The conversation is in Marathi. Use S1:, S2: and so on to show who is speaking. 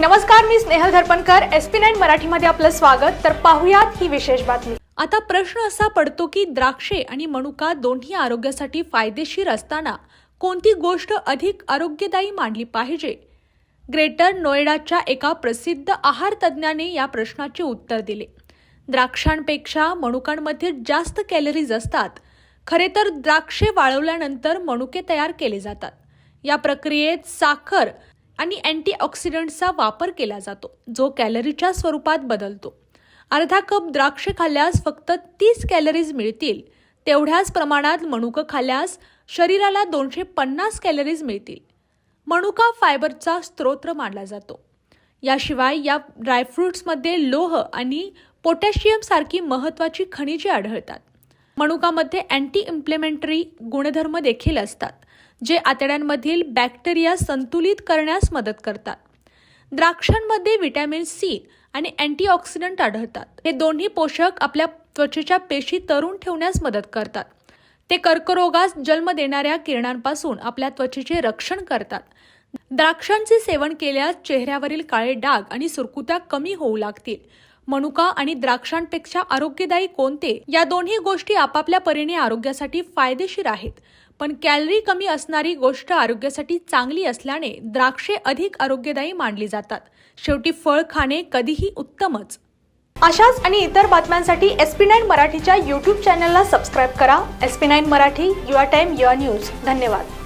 S1: नमस्कार मी Snehal Dharpankar. S P nine मराठीमध्ये आपलं स्वागत. तर पाहुयात ही विशेष बातमी.
S2: आता प्रश्न असा पडतो की द्राक्षे आणि मनुका दोन्ही आरोग्यासाठी फायदेशीर असताना कोणती गोष्ट अधिक आरोग्यदायी मानली पाहिजे? ग्रेटर नोएडाच्या एका प्रसिद्ध आहार तज्ज्ञाने या प्रश्नाचे उत्तर दिले. द्राक्षांपेक्षा मनुकांमध्ये जास्त कॅलरीज असतात. खरे तर द्राक्षे वाळवल्यानंतर मनुके तयार केले जातात. या प्रक्रियेत साखर आणि अँटीऑक्सिडंटचा वापर केला जातो जो कॅलरीच्या स्वरूपात बदलतो. अर्धा कप द्राक्षे खाल्ल्यास फक्त तीस कॅलरीज मिळतील तेवढ्याच प्रमाणात मणुकं खाल्ल्यास शरीराला दोनशे पन्नास कॅलरीज मिळतील. मनुका फायबरचा स्रोत मानला जातो. याशिवाय या ड्रायफ्रुट्समध्ये लोह आणि पोटॅशियमसारखी महत्त्वाची खनिजे आढळतात. मनुकामध्ये अँटी इम्प्लिमेंटरी गुणधर्म देखील असतात. जे आतड्यांमधील बॅक्टेरिया संतुलित करण्यास मदत करतात. द्राक्षांमध्ये व्हिटॅमिन सी आणि अँटीऑक्सिडंट आढळतात. हे दोन्ही पोषक आपल्या त्वचेच्या पेशी तरुण ठेवण्यास मदत करतात. ते कर्करोगास जन्म देणाऱ्या किरणांपासून आपल्या त्वचेचे रक्षण करतात. द्राक्षांचे सेवन केल्यास चेहऱ्यावरील काळे डाग आणि सुरकुत्या कमी होऊ लागतील. मनुका आणि द्राक्षांपेक्षा आरोग्यदायी कोणते या दोन्ही गोष्टी आपापल्या परीने आरोग्यासाठी फायदेशीर आहेत. पण कॅलरी कमी असणारी गोष्ट आरोग्यासाठी चांगली असल्याने द्राक्षे अधिक आरोग्यदायी मानली जातात. शेवटी फळ खाणे कधीही उत्तमच.
S1: अशाच आणि इतर बातम्यांसाठी एस पी नाईन मराठीच्या यूट्यूब चॅनलला सबस्क्राईब करा. S P nine Marathi your time your news. धन्यवाद.